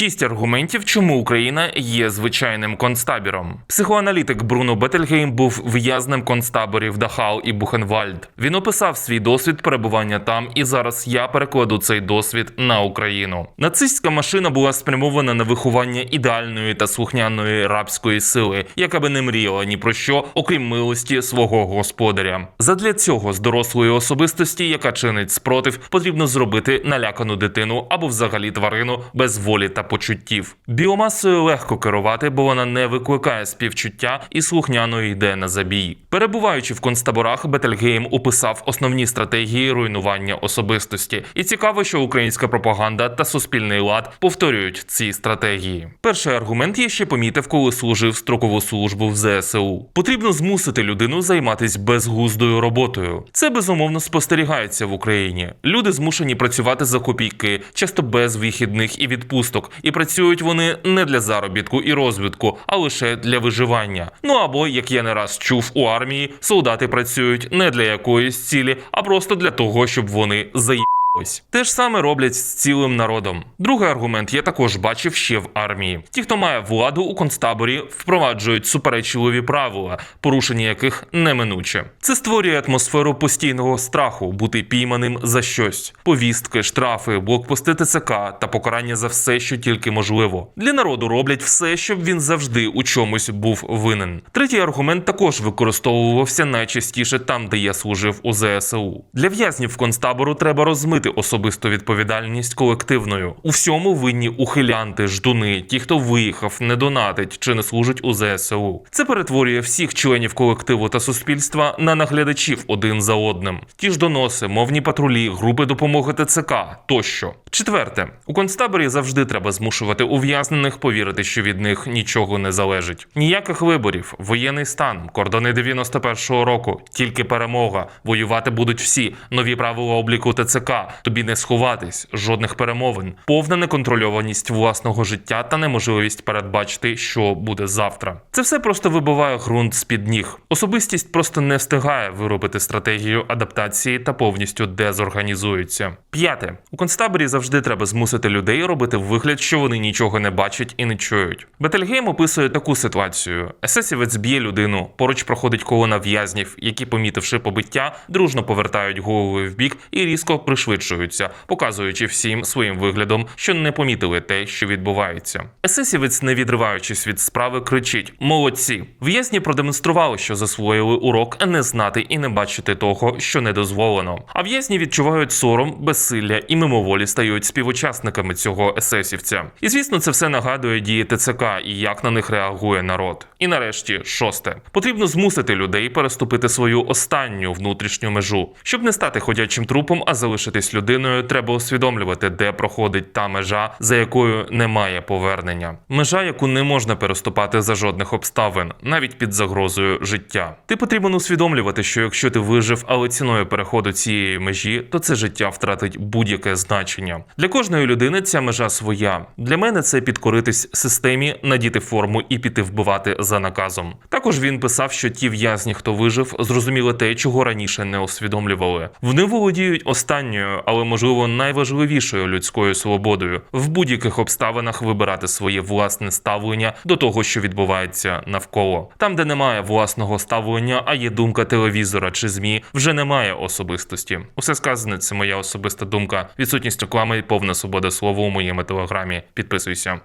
Шість аргументів, чому Україна є звичайним концтабіром. Психоаналітик Бруно Бетельгейм був в'язнем концтаборів Дахау і Бухенвальд. Він описав свій досвід перебування там, і зараз я перекладу цей досвід на Україну. Нацистська машина була спрямована на виховання ідеальної та слухняної рабської сили, яка би не мріяла ні про що, окрім милості свого господаря. Задля цього з дорослої особистості, яка чинить спротив, потрібно зробити налякану дитину або взагалі тварину без волі та почуттів. Біомасою легко керувати, бо вона не викликає співчуття і слухняно йде на забій. Перебуваючи в концтаборах, Бетельгейм описав основні стратегії руйнування особистості. І цікаво, що українська пропаганда та суспільний лад повторюють ці стратегії. Перший аргумент я ще помітив, коли служив строкову службу в ЗСУ. Потрібно змусити людину займатися безглуздою роботою. Це безумовно спостерігається в Україні. Люди змушені працювати за копійки, часто без вихідних і відпусток, і працюють вони не для заробітку і розвитку, а лише для виживання. Ну або, як я не раз чув у армії, солдати працюють не для якоїсь цілі, а просто для того, щоб вони заїбали. Ось те ж саме роблять з цілим народом. Другий аргумент я також бачив ще в армії. Ті, хто має владу у концтаборі, впроваджують суперечливі правила, порушення яких неминуче. Це створює атмосферу постійного страху бути пійманим за щось: повістки, штрафи, блокпости ТЦК та покарання за все, що тільки можливо. Для народу роблять все, щоб він завжди у чомусь був винен. Третій аргумент також використовувався найчастіше там, де я служив у ЗСУ. Для в'язнів концтабору треба розмити особисту відповідальність колективною. У всьому винні ухилянти, ждуни, ті, хто виїхав, не донатить чи не служить у ЗСУ. Це перетворює всіх членів колективу та суспільства на наглядачів один за одним. Ті ж доноси, мовні патрулі, групи допомоги ТЦК тощо. Четверте, у концтаборі завжди треба змушувати ув'язнених повірити, що від них нічого не залежить. Ніяких виборів, воєнний стан, кордони 91-го року, тільки перемога. Воювати будуть всі, нові правила обліку ТЦК, тобі не сховатись, жодних перемовин, повна неконтрольованість власного життя та неможливість передбачити, що буде завтра. Це все просто вибиває ґрунт з під ніг. Особистість просто не встигає виробити стратегію адаптації та повністю дезорганізується. П'яте у концтаборі завжди треба змусити людей робити вигляд, що вони нічого не бачать і не чують. Бетельгейм описує таку ситуацію: есесівець б'є людину, поруч проходить колона в'язнів, які, помітивши побиття, дружно повертають голови в бік і різко пришвидшуються, показуючи всім своїм виглядом, що не помітили те, що відбувається. Есесівець, не відриваючись від справи, кричить: Молодці! В'язні продемонстрували, що засвоїли урок не знати і не бачити того, що не дозволено. А в'язні відчувають сором, безсилля і мимоволі стають співучасниками цього есесівця. І звісно, це все нагадує дії ТЦК і як на них реагує народ. І нарешті, шосте, потрібно змусити людей переступити свою останню внутрішню межу, щоб не стати ходячим трупом, а залишитись людиною. Треба усвідомлювати, де проходить та межа, за якою немає повернення. Межа, яку не можна переступати за жодних обставин, навіть під загрозою життя. Ти потрібен усвідомлювати, що якщо ти вижив, але ціною переходу цієї межі, то це життя втратить будь-яке значення. Для кожної людини ця межа своя. Для мене це підкоритись системі, надіти форму і піти вбивати за наказом. Також він писав, що ті в'язні, хто вижив, зрозуміли те, чого раніше не усвідомлювали. Вони володіють останньою, але можливо найважливішою людською свободою в будь-яких обставинах вибирати своє власне ставлення до того, що відбувається навколо. Там, де немає власного ставлення, а є думка телевізора чи змі, вже немає особистості. Усе сказане, це моя особиста думка. Відсутність реклами і повна свобода слова у моєму телеграмі. Підписуйся.